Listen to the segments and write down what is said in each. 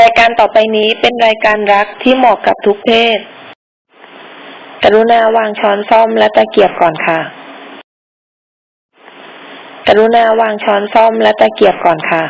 รายการต่อไปนี้เป็นรายการรักที่เหมาะกับทุกเพศ กรุณาวางช้อนซ่อมและตะเกียบก่อนค่ะ กรุณาวางช้อนซ่อมและตะเกียบก่อนค่ะ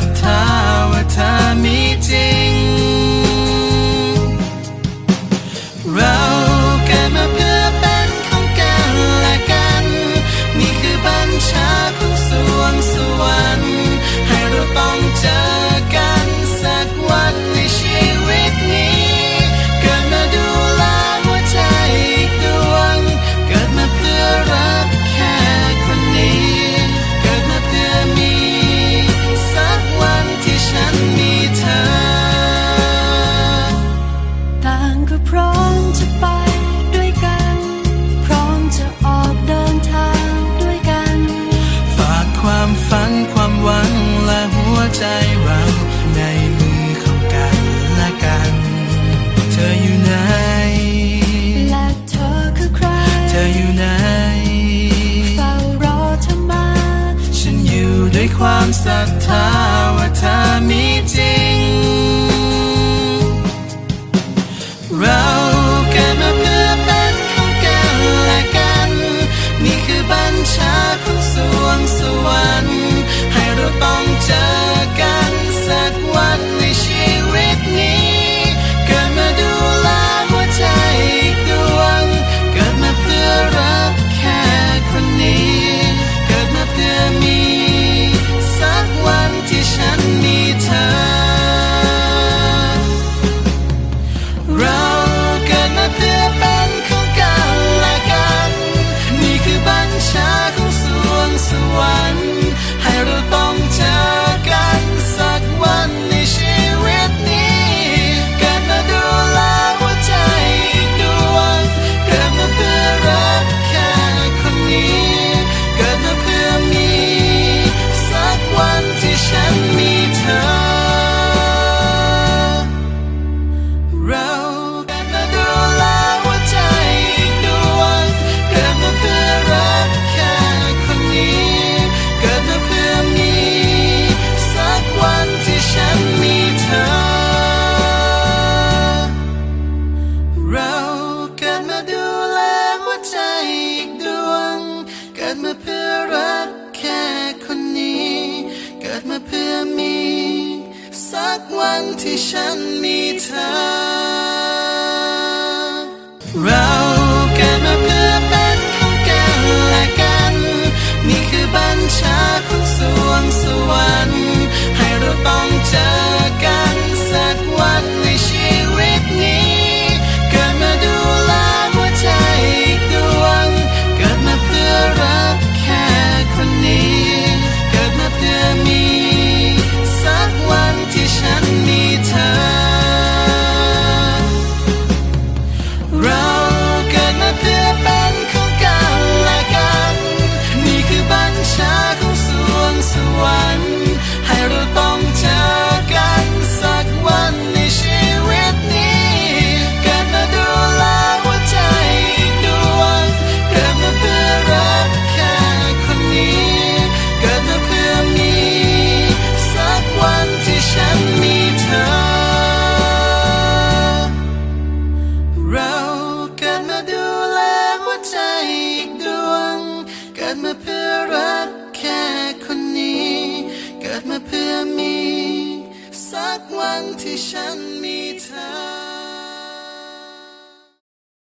time. ใจเราในมือของกันและกัน เธออยู่ไหน และเธอคือใคร เธออยู่ไหนเฝ้ารอเธอมา ฉันอยู่ด้วยความศรัทธาว่าเธอมีจริง เราเกิดมาเพื่อเป็นของกันและกัน นี่คือบัญชาของสวงสวรรค์ให้เราต้องเจอ Me, time. มาเพื่อมี สักวันที่ฉันมีเธอเรา แค่คนนี้ เกิดมาเพื่อมี สักวันที่ฉันมีเธอ